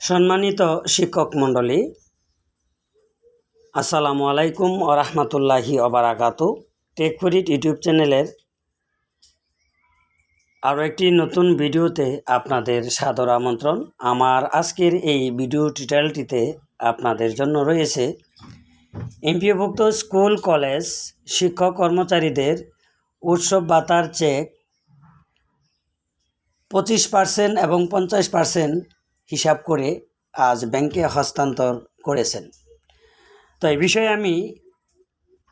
সম্মানিত শিক্ষক মণ্ডলী, আসসালামু আলাইকুম ও রহমতুল্লাহি অবরাকাতু টেকফরিট ইউটিউব চ্যানেলের আরও একটি নতুন ভিডিওতে আপনাদের সাদর আমন্ত্রণ। আমার আজকের এই ভিডিও টিউটোরিয়ালটিতে আপনাদের জন্য রয়েছে এমপিওভুক্ত স্কুল, কলেজ, শিক্ষক কর্মচারীদের উৎসব ভাতার চেক পঁচিশ পার্সেন্ট এবং পঞ্চাশ পার্সেন্ট হিসাব করে আজ ব্যাংকে হস্তান্তর করেছেন। তো এই বিষয়ে আমি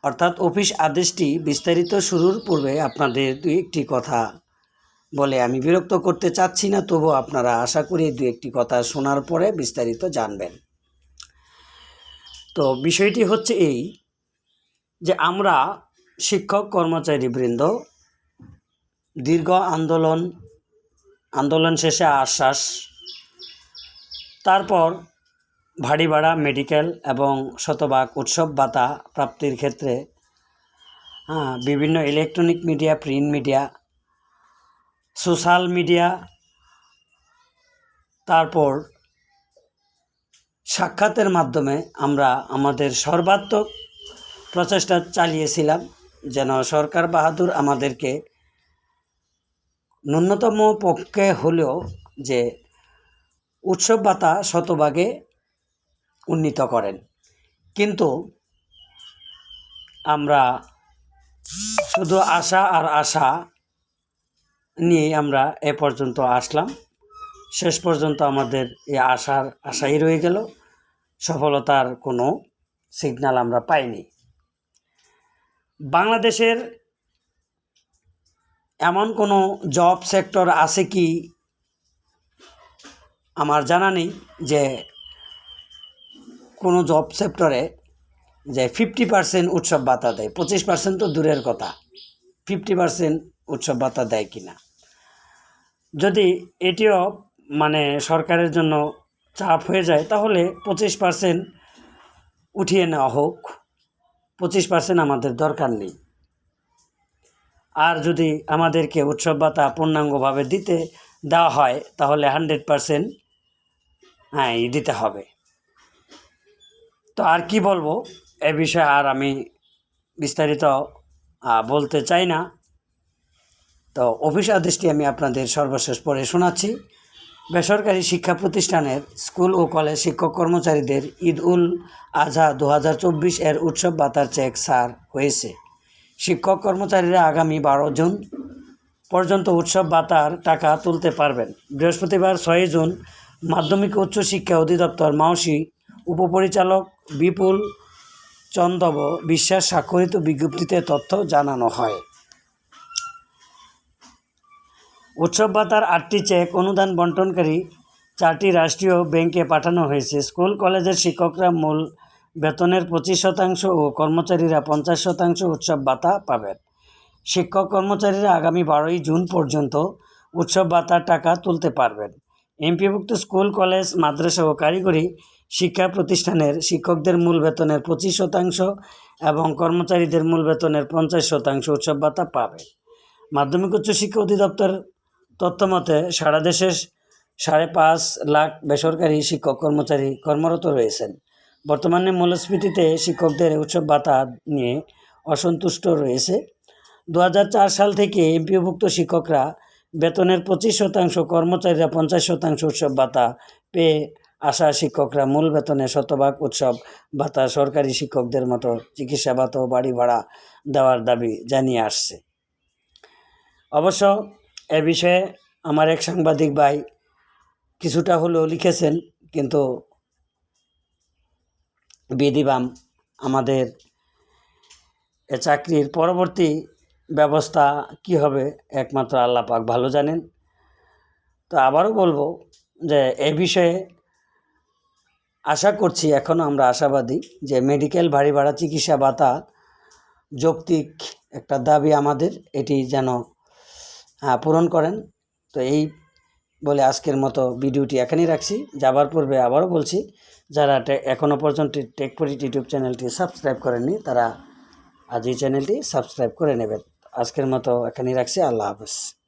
অর্থাৎ অফিস আদেশটি বিস্তারিত শুরুর পূর্বে আপনাদের দুই একটি কথা বলে আমি বিরক্ত করতে চাচ্ছি না, তবু আপনারা আশা করি দু একটি কথা শোনার পরে বিস্তারিত জানবেন। তো বিষয়টি হচ্ছে এই যে আমরা শিক্ষক কর্মচারীবৃন্দ দীর্ঘ আন্দোলন আন্দোলন শেষে আশ্বাস তারপর ভারী ভাড়া মেডিকেল এবং শতভাগ উৎসব ভাতা প্রাপ্তির ক্ষেত্রে বিভিন্ন electronic media print media social media তারপর সাক্ষাতের মাধ্যমে আমরা আমাদের সর্বাত্মক প্রচেষ্টা চালিয়েছিলাম যেন সরকার বাহাদুর আমাদেরকে ন্যূনতম পক্ষে হলেও যে উৎসব ভাতা শতভাগে উন্নীত করেন। কিন্তু আমরা শুধু আশা আর আশা নিয়ে আমরা এ পর্যন্ত আসলাম। শেষ পর্যন্ত আমাদের এই আশার আশাই রয়ে গেল। সফলতার কোনো সিগন্যাল আমরা পাইনি। বাংলাদেশের এমন কোনো জব সেক্টর আছে কি আমার জানা নেই যে কোনো জব সেক্টরে যে ফিফটি পার্সেন্ট উৎসব ভাতা দেয়। পঁচিশ পার্সেন্ট তো দূরের কথা। ফিফটি পার্সেন্ট উৎসব ভাতা দেয় কিনা? যদি এটিও মানে সরকারের জন্য চাপ হয়ে যায়, তাহলে পঁচিশ পার্সেন্ট উঠিয়ে নেওয়া হোক। পঁচিশ পার্সেন্ট আমাদের দরকার নেই। আর যদি আমাদেরকে উৎসব ভাতা পূর্ণাঙ্গভাবে দিতে দেওয়া হয়, তাহলে হান্ড্রেড পারসেন্ট হ্যাঁ দিতে হবে। তো আর কি বলব? এ বিষয়ে আর আমি বিস্তারিত বলতে চাই না। তো অফিস আদেশটি আমি আপনাদের সর্বশেষ পরে শোনাচ্ছি। বেসরকারি শিক্ষা প্রতিষ্ঠানের স্কুল ও কলেজ শিক্ষক কর্মচারীদের ঈদ উল আজহা দু হাজার চব্বিশ এর উৎসব বাতার চেক সার হয়েছে। শিক্ষক কর্মচারীরা আগামী বারো জুন পর্যন্ত উৎসব বাতার টাকা তুলতে পারবেন। বৃহস্পতিবার ছয়ই জুন মাধ্যমিক উচ্চ শিক্ষা অধিদপ্তর মাওসি, উপপরিচালক বিপুল চন্দব বিশ্বাস স্বাক্ষরিত বিজ্ঞপ্তিতে তথ্য জানানো হয়। উৎসব ভাতার আটটি চেক অনুদান বন্টনকারী চারটি রাষ্ট্রীয় ব্যাংকে পাঠানো হয়েছে। স্কুল, কলেজের শিক্ষকরা মূল বেতনের পঁচিশ শতাংশ ও কর্মচারীরা পঞ্চাশ শতাংশ উৎসব ভাতা পাবেন। শিক্ষক কর্মচারীরা আগামী বারোই জুন পর্যন্ত উৎসব ভাতার টাকা তুলতে পারবেন। এমপিভুক্ত স্কুল, কলেজ, মাদ্রাসা ও কারিগরি শিক্ষা প্রতিষ্ঠানের শিক্ষকদের মূল বেতনের পঁচিশ শতাংশ এবং কর্মচারীদের মূল বেতনের পঞ্চাশ শতাংশ উৎসব ভাতা পাবে। মাধ্যমিক উচ্চ শিক্ষা অধিদপ্তর তথ্যমতে, সারা দেশে সাড়ে পাঁচ লাখ বেসরকারি শিক্ষক কর্মচারী কর্মরত রয়েছেন। বর্তমানে মূল্যস্ফীতিতে শিক্ষকদের উৎসব ভাতা নিয়ে অসন্তুষ্ট রয়েছে। দু হাজার চার সাল থেকে এমপিওভুক্ত শিক্ষকরা বেতনের পঁচিশ শতাংশ, কর্মচারীরা পঞ্চাশ শতাংশ উৎসব ভাতা পেয়ে আসা শিক্ষকরা মূল বেতনে শতভাগ উৎসব ভাতা সরকারি শিক্ষকদের মতো চিকিৎসা ভাতা ও বাড়ি ভাড়া দেওয়ার দাবি জানিয়ে আসছে। অবশ্য এ বিষয়ে আমার এক সাংবাদিক ভাই কিছুটা হলেও লিখেছেন, কিন্তু বিধিবাম আমাদের এ চাকরির পরবর্তী ব্যবস্থা কি হবে? একমাত্র আল্লাহ পাক ভালো জানেন। তো আবারও বলব যে এ বিষয়ে আশা করছি, এখনও আমরা আশাবাদী যে মেডিকেল ভারী ভাড়া চিকিৎসা ভাতা যৌক্তিক একটা দাবি আমাদের, এটি যেন পূরণ করেন। তো এই বলে আজকের মতো ভিডিওটি এখানেই রাখছি। যাবার পূর্বে আবারও বলছি, যারা এখনও পর্যন্ত টেকপরিট ইউটিউব চ্যানেলটি সাবস্ক্রাইব করেননি, তারা আজ এই চ্যানেলটি সাবস্ক্রাইব করে নেবেন। আজকের মতো এখানেই রাখছি। আল্লাহ হাফেজ।